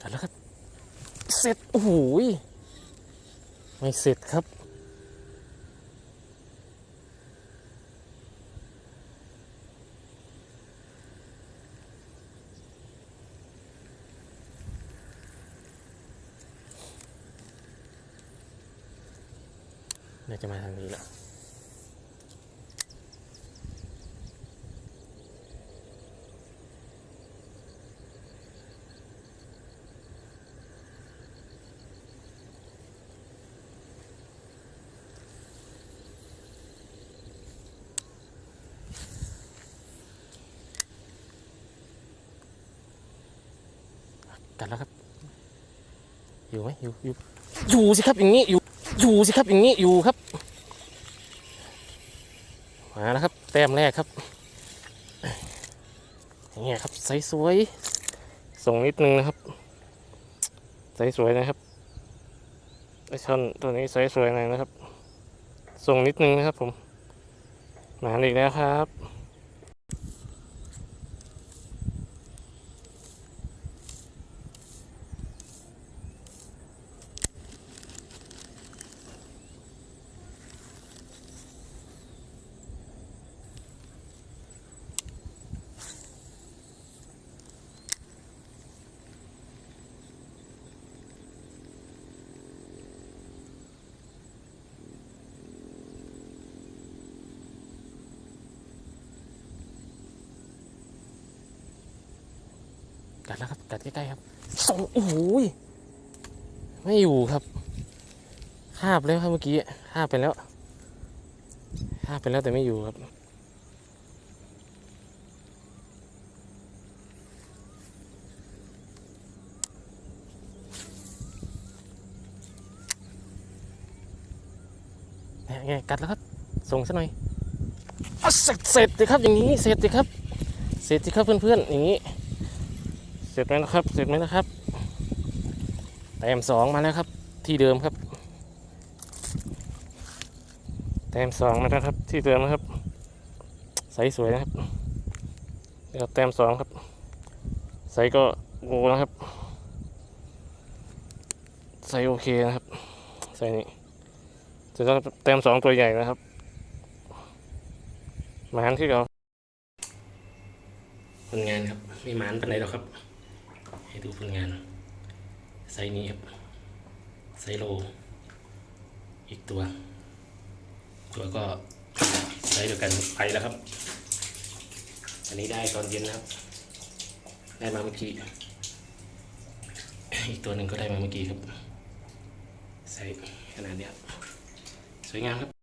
กันแล้วครับเสร็จ โอ้โหไม่เสร็จครับ น่าจะมาทางนี้แหละ กันแล้วครับ อยู่ไหมอยู่อยู่อยู่สิครับอย่างนี้อยู่อยู่สิครับอย่างนี้อยู่ครับมาแล้วครับ แต้มแรกครับอย่างเงี้ยครับใสสวยส่งนิดนึงนะครับใสสวยนะครับไอช่อนตัวนี้ใสสวยหน่อยนะครับ ส่งนิดนึงนะครับผมมาอีกแล้วครับ กัดแล้วครับ กัดใกล้ๆครับส่งโอ้โหยไม่อยู่ครับคาบแล้วครับเมื่อกี้คาบไปแล้วคาบไปแล้วแต่ไม่อยู่ครับเนี่ยไงกัดแล้วครับ ส่งซะหน่อยเอาเสร็จเสร็จสิครับอย่างนี้ เสร็จสิครับ เสร็จสิครับเพื่อนๆอย่างนี้ เสร็จไหมนะครับ เสร็จไหมนะครับ แต้มสองมาแล้วครับ ที่เดิมครับ แต้มสองมาแล้วครับ ที่เดิมนะครับ ใสสวยนะครับเดี๋ยวแต้มสองครับ ใสก็โอนะครับ ใสโอเคนะครับ ใสนี่จะต้องแต้มสองตัวใหญ่นะครับหมานที่เราผลงานครับไม่หมานเป็นไรหรอกครับ ให้ดูผลงาน ไซส์นี้ครับไซส์โล อีกตัว ตัวก็ไซส์เดียวกันไปแล้วครับ อันนี้ได้ตอนเย็นนะครับ ได้มาเมื่อกี้ อีกตัวหนึ่งก็ได้มาเมื่อกี้ครับ ไซส์ขนาดนี้ครับสวยงามครับ